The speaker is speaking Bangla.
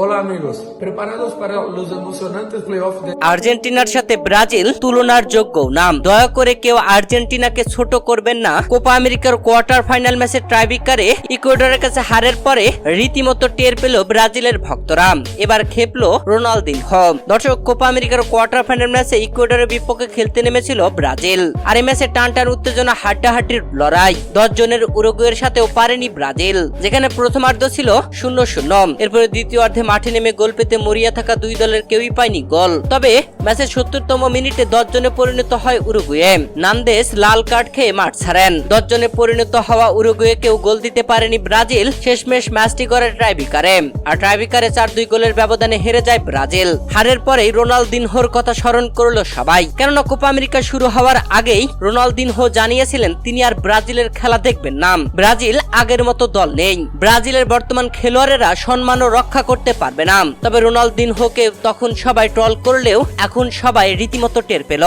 Hola amigos, preparados para los emocionantes playoffs de আর্জেন্টিনার সাথে ব্রাজিল তুলনার যোগ্য। নাম দয়া করে কেউ আর্জেন্টিনাকে ছোট করবেন না। কোপা আমেরিকার কোয়ার্টার ফাইনাল ম্যাচে ট্রাইবিকারে ইকুয়েডরের কাছে হারের পরে রীতিমতো টের পেল ব্রাজিলের ভক্তরা। এবার খেপলো রোনালদিনহ। দর্শক কোপা আমেরিকার কোয়ার্টার ফাইনাল ম্যাচে ইকুয়েডরের বিপক্ষে খেলতে নেমেছিল ব্রাজিল। আর এই ম্যাচে টান টান উত্তেজনা হাড্ডাহাড্ডির লড়াই। দশ জনের উরুগুয়ের সাথেও পারেনি ব্রাজিল যেখানে প্রথমার্ধ ছিল শূন্য শূন্য। এরপরে দ্বিতীয়ার্ধে মাঠে নেমে গোল পেতে মরিয়া থাকা দুই দলের কেউই পায়নি গোল। তবে ম্যাচের সত্তরতম মিনিটে দশ জনে পরিণত হয় উরুগুয়ে। নান্দেস লাল কার্ড খেয়ে মাঠ ছাড়েন। দশ জনে পরিণত হওয়া উরুগুয়ে কেউ গোল দিতে পারেনি ব্রাজিল। শেষমেশ ম্যাচটি করে ট্রাইবিকারে। আর ট্রাইবিকারে চার দুই গোলের ব্যবধানে হেরে যায় ব্রাজিল। হারের পরেই রোনালদিনহোর কথা স্মরণ করল সবাই। কেননা কোপা আমেরিকা শুরু হওয়ার আগেই রোনালদিনহো জানিয়েছিলেন, তিনি আর ব্রাজিলের খেলা দেখবেন না। ব্রাজিল আগের মতো দল নেই। ব্রাজিলের বর্তমান খেলোয়াড়েরা সম্মানও রক্ষা করতে পারবে না। তবে রোনালদিনহোকে তখন সবাই ট্রল করলেও এখন সবাই রীতিমতো টের পেল।